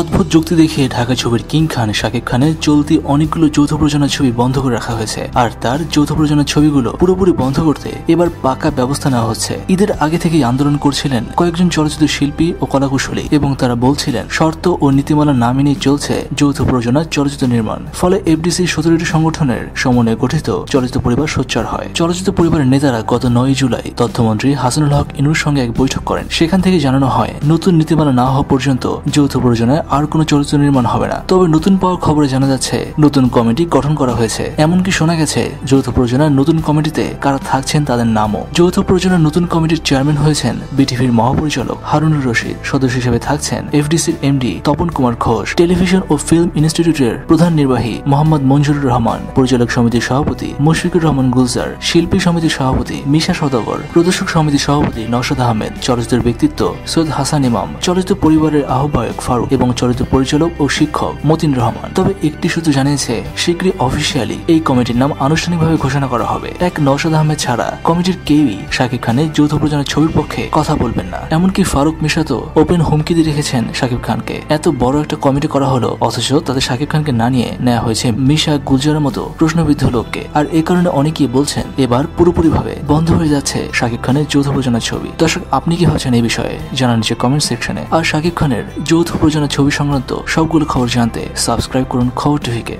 অদ্ভুত যুক্তি দেখিয়ে ঢাকা ছবির কিং খান শাকিব খানের চলতি অনেকগুলো যৌথ প্রযোজনা ছবি বন্ধ করে রাখা হয়েছে। আর তার যৌথ প্রযোজনা ছবিগুলো পুরোপুরি বন্ধ করতে এবার পাকা ব্যবস্থা নেওয়া হচ্ছে। ঈদের আগে থেকেই আন্দোলন করছিলেন কয়েকজন চলচ্চিত্র শিল্পী ও কলাকুশলী এবং তারা বলছিলেন, শর্ত ও নীতিমালা না মেনেই চলছে যৌথ প্রযোজনা চলচ্চিত্র নির্মাণ। ফলে এফডিসি সতেরোটি সংগঠনের সমন্বয়ে গঠিত চলচ্চিত্র পরিবার সোচ্চার হয়। চলচ্চিত্র পরিবারের নেতারা গত নয় জুলাই তথ্যমন্ত্রী হাসানুল হক ইনুর সঙ্গে এক বৈঠক করেন। সেখান থেকে জানানো হয়, নতুন নীতিমালা না হওয়া পর্যন্ত যৌথ প্রযোজনায় আর কোনো চলচ্চিত্র নির্মাণ হবে না। তবে নতুন পাওয়া খবরে জানা যাচ্ছে, নতুন কমিটি গঠন করা হয়েছে। এমনকি শোনা গেছে, যৌথ প্রযোজনার নতুন কমিটিতে কারা থাকছেন তাদের নামও। যৌথ প্রযোজনার নতুন কমিটির চেয়ারম্যান হয়েছেন বিটিভির মহাপরিচালক হারুনুর রশিদ। সদস্য হিসেবে থাকছেন এফডিসির এমডি তপন কুমার ঘোষ। টেলিভিশন ও ফিল্ম ইনস্টিটিউটের প্রধান নির্বাহী মোহাম্মদ মঞ্জুরুর রহমান। পরিচালক সমিতির সভাপতি মুশফিকুর রহমান গুলজার। শিল্পী সমিতির সভাপতি মিশা সদাগর। প্রদর্শক সমিতির সভাপতি নওশাদ আহমেদ। চলচ্চিত্রের ব্যক্তিত্ব সৈয়দ হাসান ইমাম। চলচ্চিত্র পরিবারের আহ্বায়ক ফারুক এবং চলচ্চিত্র পরিচালক ও শিক্ষক মতিন রহমান। তবে একটি সূত্র জানিয়েছে, শীঘ্রই অফিসিয়ালি এই কমিটির নাম আনুষ্ঠানিকভাবে ঘোষণা করা হবে। এক নওশাদ আহমেদ ছাড়া কমিটির কেউই শাকিব খানের যৌথ প্রযোজনা ছবির পক্ষে কথা বলবেন না। এমনকি ফারুক মিশা তো ওপেন হুমকি দিয়ে রেখেছেন শাকিব খানকে। এত বড় একটা কমিটি করা হলো, অথচ তাদের শাকিব খানকে না নিয়ে নেওয়া হয়েছে মিশা গুলজারের মতো প্রশ্নবিদ্ধ লোককে। আর এ কারণে অনেকেই বলছেন, এবার পুরোপুরিভাবে বন্ধ হয়ে যাচ্ছে শাকিব খানের যৌথ প্রযোজনা ছবি। দর্শক, আপনি কি ভাবছেন এই বিষয়ে? জানান নিচে কমেন্ট সেকশনে। আর শাকিব খানের যৌথ প্রযোজনা ছবি সংক্রান্ত সবগুলো খবর জানতে সাবস্ক্রাইব করুন খবর টিভিকে।